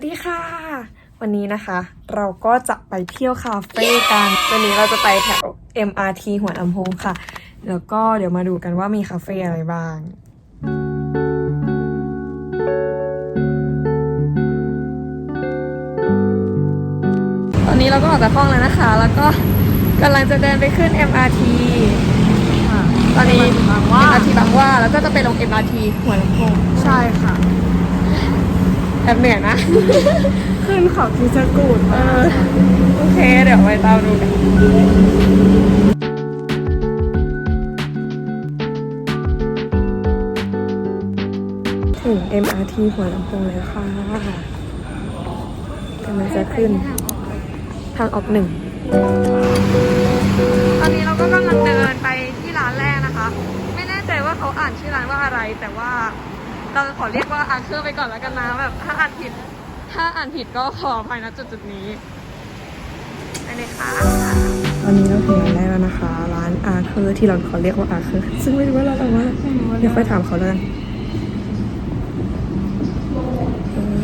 วัสดีค่ะ วันนี้นะคะ เราก็จะไปเที่ยวคาเฟ่กัน วันนี้เราจะไปแถว MRT หัวลำโพงค่ะ แล้วก็เดี๋ยวมาดูกันว่ามีคาเฟ่อะไรบ้างตอนนี้เราก็ออกจากห้องแล้วนะคะ แล้วก็กำลังจะเดินไปขึ้น MRT ตอนนี้บางว่า MRT บางว่าแล้วก็จะไปลง MRT หัวลำโพง ใช่ค่ะ แอบเหนื่อยนะ ขึ้นเขาคิชกูดเออ โอเค เดี๋ยวไปตามดูกันถึง MRT หัวลำโพงแล้วค่ะกำลังจะขึ้น ทางออกหนึ่ง ตอนนี้เราก็กำลังเดินไปที่ร้านแรกนะคะ ไม่แน่ใจว่าเขาอ่านชื่อร้านว่าอะไรแต่ว่า เราขอเรียกว่าอาเคอร์ไปก่อนแล้วกันนะแบบถ้าอ่านผิด ถ้าอ่านผิดก็ขออภัยนะจุดจุดนี้ไปเลยค่ะตอนนี้เราถึงร้านแรกแล้วนะคะ ร้านอาเคอร์ที่เราขอเรียกว่าอาเคอร์ซึ่งไม่รู้ว่าเราอะไรว่าเดี๋ยวค่อยถามเขาแล้วกันเออ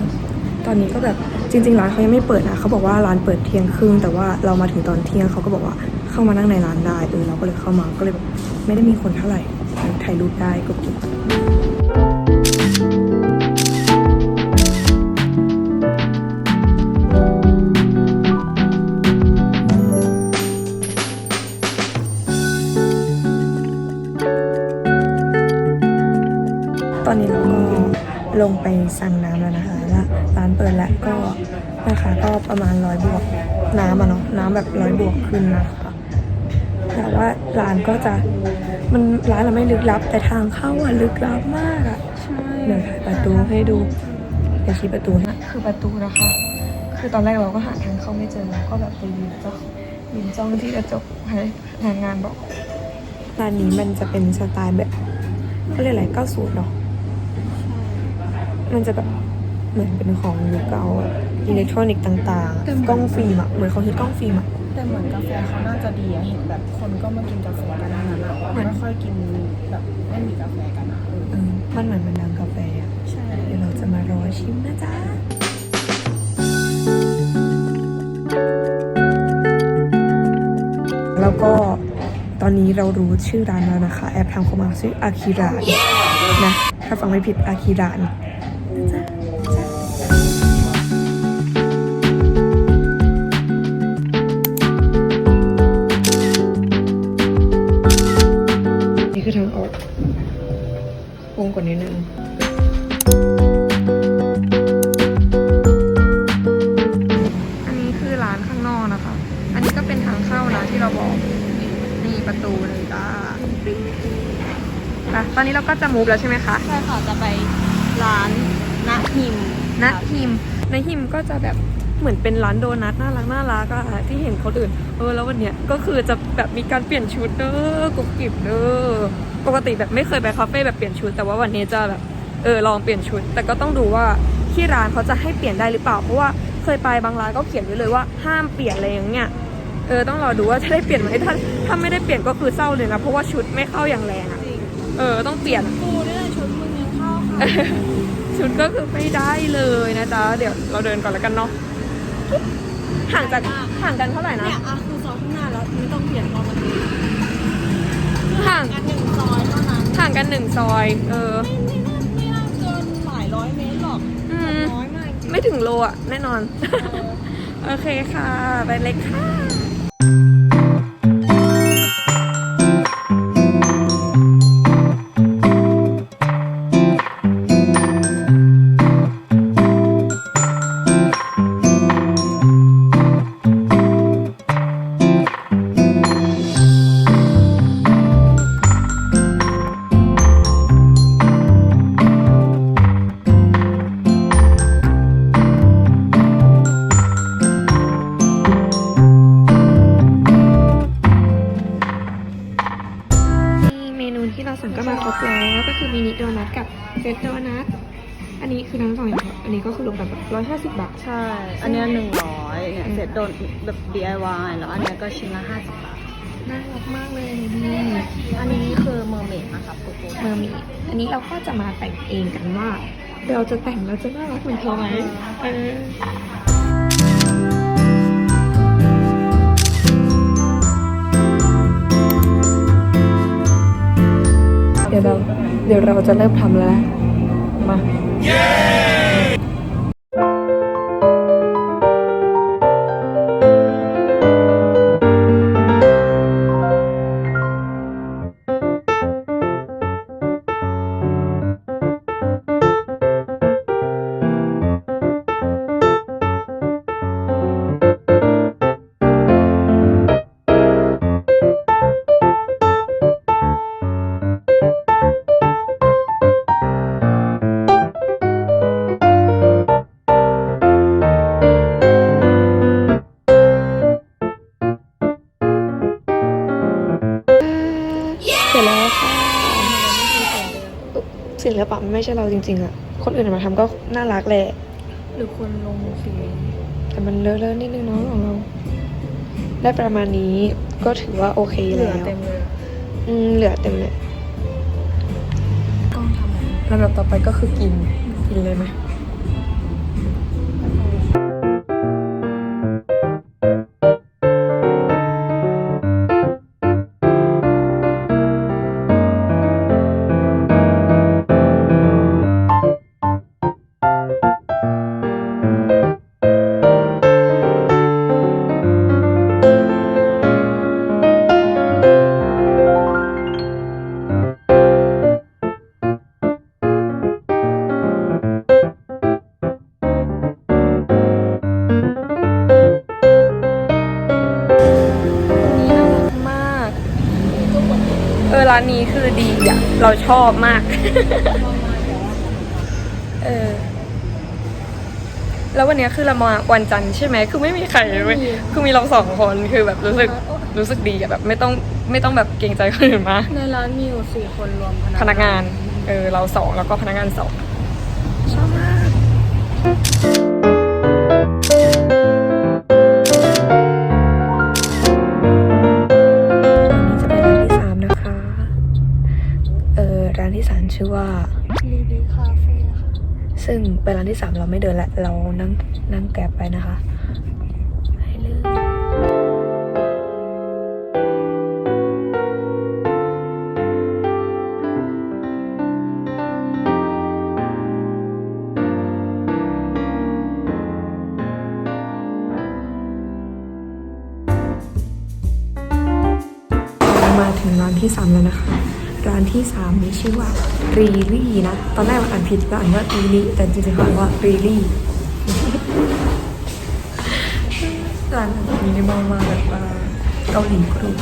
ตอนนี้ก็แบบจริง ๆ ร้านเขายังไม่เปิดนะเขาบอกว่าร้านเปิดเที่ยงครึ่งแต่ว่าเรามาถึงตอนเที่ยงเขาก็บอกว่าเข้ามานั่งในร้านได้เออเราก็เลยเข้ามาก็เลยแบบไม่ได้มีคนเท่าไหร่ถ่ายรูปได้ก็กิ ลงไปสั่งน้ำแล้วนะคะแล้วร้านเปิดแล้วก็ราคาก็ประมาณร้อยบวกน้ำอะเนาะน้ำแบบร้อยบวกขึ้นนะคะแต่ว่าร้านก็จะมันร้านเราไม่ลึกลับ แต่ทางเข้าอะลึกลับมากอะใช่เดี๋ยวถ่ายประตูให้ดูเดี๋ยวชี้ประตูให้คือประตูนะคะ คือตอนแรกเราก็หาทางเข้าไม่เจอเราก็แบบไปยืนจ้องยืนจ้องที่กระจกให้พนักงานบอกร้านนี้มันจะเป็นสไตล์แบบเขาเรียกอะไร90เนาะ มันจะแบบเหมือนเป็นของยุคเก่าอะอิเล็กทรอนิกส์ต่างๆกล้องฟิล์มอะเหมือนเขาฮิตกล้องฟิล์มอะ แต่เหมือนกาแฟเขาน่าจะดีอะเห็นแบบคนก็มากินกาแฟกันทั้งนั้นอะเหมือน ไม่ค่อยกินแบบไม่มีกาแฟกันอะเออเออมันเหมือนมันดังกาแฟอะใช่ เดี๋ยวเราจะมารอชิมนะจ๊ะ แล้วก็ตอนนี้เรารู้ชื่อร้านแล้วนะคะ แอบทำเข้ามาชื่ออาคิรานนะ ถ้าฟังไม่ผิดอาคิราน ไปตอนนี้เราก็จะมูฟแล้วใช่ไหมคะใช่ค่ะจะไปร้านนะหิมนะฮิมนะฮิมก็จะแบบเหมือนเป็นร้านโดนัทน่ารักน่ารักอะที่เห็นคนอื่น เออแล้ววันเนี้ยก็คือจะแบบมีการเปลี่ยนชุดเด้อกรุบกริบเด้อปกติแบบไม่เคยไปคาเฟ่แบบเปลี่ยนชุด แต่ว่าวันนี้จะแบบเออลองเปลี่ยนชุด แต่ก็ต้องดูว่าที่ร้านเขาจะให้เปลี่ยนได้หรือเปล่าเพราะว่าเคยไปบางร้านก็เขียนไว้เลยว่าห้ามเปลี่ยนอะไรอย่างเงี้ยเออต้องรอดูว่าจะได้เปลี่ยนไหมถ้าถ้าไม่ได้เปลี่ยนก็คือเศร้าเลยนะเพราะว่าชุดไม่เข้าอย่างแรงอะจริง เออต้องเปลี่ยนกูนี่แหละชุดมึงยังเข้าค่ะชุดก็คือไม่ได้เลยนะจ๊ะ เดี๋ยวเราเดินก่อนแล้วกันเนาะห่างจากห่างกันเท่าไหร่นะเนี่ยอะคือซอยข้างหน้าแล้วไม่ต้องเปลี่ยนพอมันคือห่างกันหนึ่งซอยเท่านั้นห่างกันหนึ่งซอย เออ ไม่ไม่น่าไม่น่าเกินหลายร้อยเมตรหรอกอืมน้อยมากจริงไม่ถึงโลอะแน่นอนเออโอเคค่ะ ไปเลยค่ะ มาครบแล้วก็คือมินิโดนัทกับเซตโดนัท อันนี้คือทั้งสองอย่างอันนี้ก็คือรวมกันแบบร้อยห้าสิบบาท ใช่ อันเนี้หนึ่งร้อยเนี่ยอืมเสร็จโดนแบบ DIY แล้วอันเนี้ยก็ชิ้นละห้าสิบบาท น่ารักมากเลยนี่อันนี้คือเมอร์เมดนะครับกูกูเมอร์มีอันนี้เราก็จะมาแต่งเองกันว่าเดี๋ยวเราจะแต่งแล้วจะน่ารักเหมือนเขาไหมเออ ดี๋ยวเราเดี๋ยวเราจะเริ่มทำแล้วมาเปะมันไม่ใช่เราจริงๆอะคนอื่นมาทำก็น่ารักแหละ หรือคนลงสีแต่มันเลอะๆนิดนึงเนาะของเรา ได้ประมาณนี้ก็ถือว่าโอเคเหลืแล้อวเต็มเลยอืมเหลือเต็มเลยกล้องทำอะไรลำดับต่อไปก็คือกิน กินเลยไหม ร้านนี้คือดีอะ เราชอบมาก เออ แล้ววันเนี้ยคือเรามาวันจันทร์ใช่ไหม คือไม่มีใครเลยคือมีเราสองคนคือแบบรู้สึกรู้สึกดีอะแบบ ไม่ต้องไม่ต้องแบบเกรงใจคนอื่นมาก ในร้านมีอยู่สี่คนรวมพนักงาน เออ เราสองแล้วก็พนักงานสองชอบมาก ชื่อว่าลีดีคาเฟ่ค่ะซึ่งเป็นร้านที่สามเราไม่เดินและเรานั่งนั่งแกร็บไปนะคะให้เลือกเรามาถึงร้านที่สามแล้วนะคะ ร้านที่สามมีชื่อว่ารีลี่นะ ตอนแรกเราอ่านผิดเราอ่านว่ารีลี่แต่จริงๆอ่านว่ารีลี่ร้านแบบมินิมอลมากแบบว่าเกาหลีกรุบ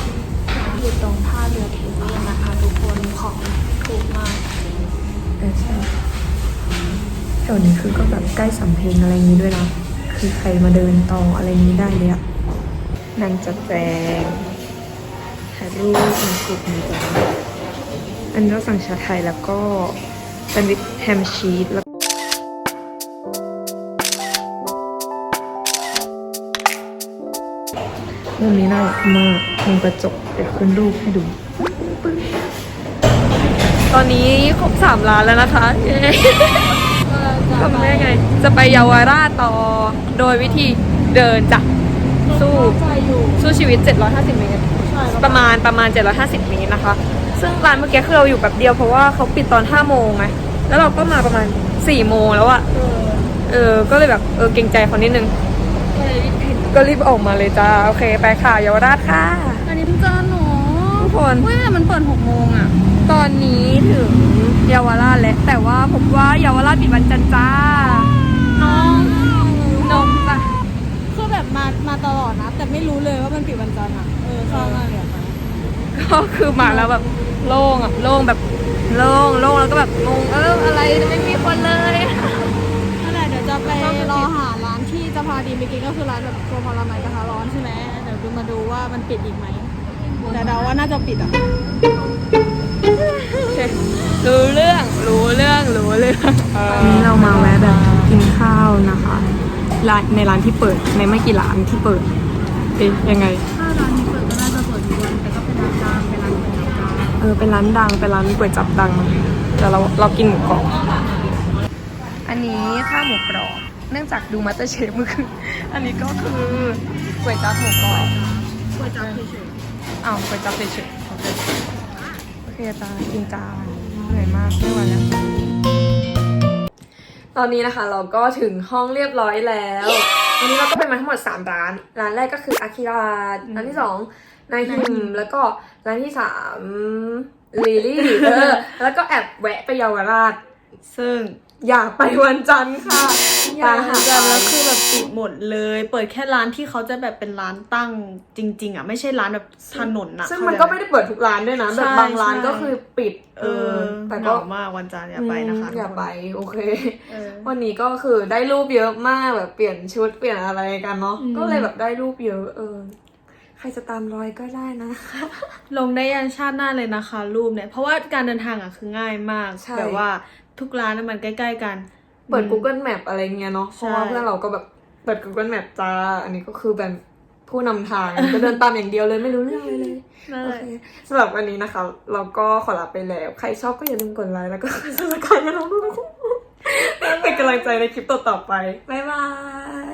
อยู่ตรงท่าเรือเทเวศนะคะทุกคนของถูกมากเออใช่แถวนี้คือก็แบบใกล้สำเพ็งอะไรนี้ด้วยนะคือใครมาเดินต่ออะไรนี้ได้เลยอะนางจัดแจงถ่ายรูปในกลุ่มนี้จ้ะ อันนี้เราสั่งชาไทยแล้วก็แซนด์วิชแฮมชีสแล้วมุมนี้น่ารักมากมุมกระจกเดี๋ยวขึ้นรูปให้ดู ตอนนี้ครบสามล้านแล้วนะคะทำได้ไง จะไปเยาวราชต่อ โดยวิธีเดินจ้ะสู้สู้ชีวิต 750 เมตร ประมาณประมาณ 750 เมตรนะคะ ซึ่งร้านเมื่อกี้คือเราอยู่แบบเดียวเพราะว่าเขาปิดตอน5โมงไงแล้วเราก็มาประมาณ4โมงแล้วอะเออเออ ก็เลยแบบเออเกรงใจเขานิดนึงก็เลยรีบเห็นก็รีบออกมาเลยจ้า โอเคไปค่ะเยาวราชค่ะอันนี้เพิ่งเจอหนูทุกคนเว้ยมันเปิดหกโมงอะตอนนี้ถึงเยาวราชแล้วแต่ว่าผมว่าเยาวราชปิดวันจันทร์จ้า น้องนมจ้ะคือแบบมามาตลอดนะ แต่ไม่รู้เลยว่ามันปิดวันจันทร์อะเออเศร้ามากเลยอะค่ะ ก็คือมาแล้วแบบโล่งอะโล่งแบบโล่งโล่งแล้วก็แบบงงเอออะไรไม่มีคนเลยนั่นแหละเดี๋ยวจะไปรอหาร้านที่จะพาดีไปกินก็คือร้านแบบครัวพลไม้กระทะร้อนใช่ไหมเดี๋ยวดูมาดูว่ามันปิดอีกไหมแต่เดาว่าน่าจะปิดอะโอเครู้เรื่องรู้เรื่องรู้เรื่องวันนี้เรามาแวะแบบกินข้าวนะคะร้านในร้านที่เปิดในไม่กี่ร้านที่เปิดเอ๊ยยังไงถ้าร้านนี้เปิดก็น่าจะเปิดทุกวันแต่ก็ เป็นร้านดังเป็นร้านก๋วยจั๊บดังเออเป็นร้านดังเป็นร้านก๋วยจับดังแต่เราเรากินหมูกรอบอันนี้ข้าวหมูกรอบเนื่องจากดูมาสเตอร์เชฟเมื่อคืนอันนี้ก็คือก๋วยจั๊บหมูกรอบก๋วยจั๊บเฉยอ้าวก๋วยจั๊บเฉยๆโอเคโอเคจ้ากินจานเหนื่อยมากไม่ไหวแล้วตอนนี้นะคะเราก็ถึงห้องเรียบร้อยแล้ว วันนี้เราก็ไปมาทั้งหมด 3 ร้าน ร้านแรกก็คืออาคิราร้านที่ 2 นายฮิมแล้วก็ร้านที่3ลิลี่เออแล้วก็แอบแวะไปเยาวราช ซึ่งอยากไปวันจันทร์ค่ะอยากหาจะแล้วไปคือแบบปิดหมดเลย เปิดแค่ร้านที่เขาจะแบบเป็นร้านตั้งจริง ๆ อะ ไม่ใช่ร้านแบบถนนอะซึ่งมันก็ไม่ได้เปิดทุกร้านด้วยนะแบบใช่บางร้านใช่ก็คือปิด เออแต่เหก็งามากวันจันทร์อย่าไปนะคะอืมอย่าไปโอเคเออวันนี้ก็คือได้รูปเยอะมากแบบเปลี่ยนชุดเปลี่ยนอะไรกันเนาะอืมก็เลยแบบได้รูปเยอะเออใครจะตามรอยก็ได้นะคะ ลงได้ยันชาติหน้าเลยนะคะ รูปเนี่ย เพราะว่าการเดินทางอะคือง่ายมากใช่ แบบว่าทุกร้านน่ะมันใกล้ ๆ กัน เปิดอืม Google Map อะไรเงี้ยเนาะ เพราะว่าใช่เพื่อนเราก็แบบเปิด Google Map จ้า อันนี้ก็คือเป็นผู้นำทาง ก็เดินตามอย่างเดียวเลยไม่รู้เรื่องอะไรเลย นั่นโอแหละ เคสำหรับวันนี้นะคะ เราก็ขอลาไปแล้ว ใครชอบก็อย่าลืมกดไลค์แล้วก็สับสไครต์กันเราด้วยนะคะเป็นกำลังใจในคลิปต่อๆไป บ๊ายบาย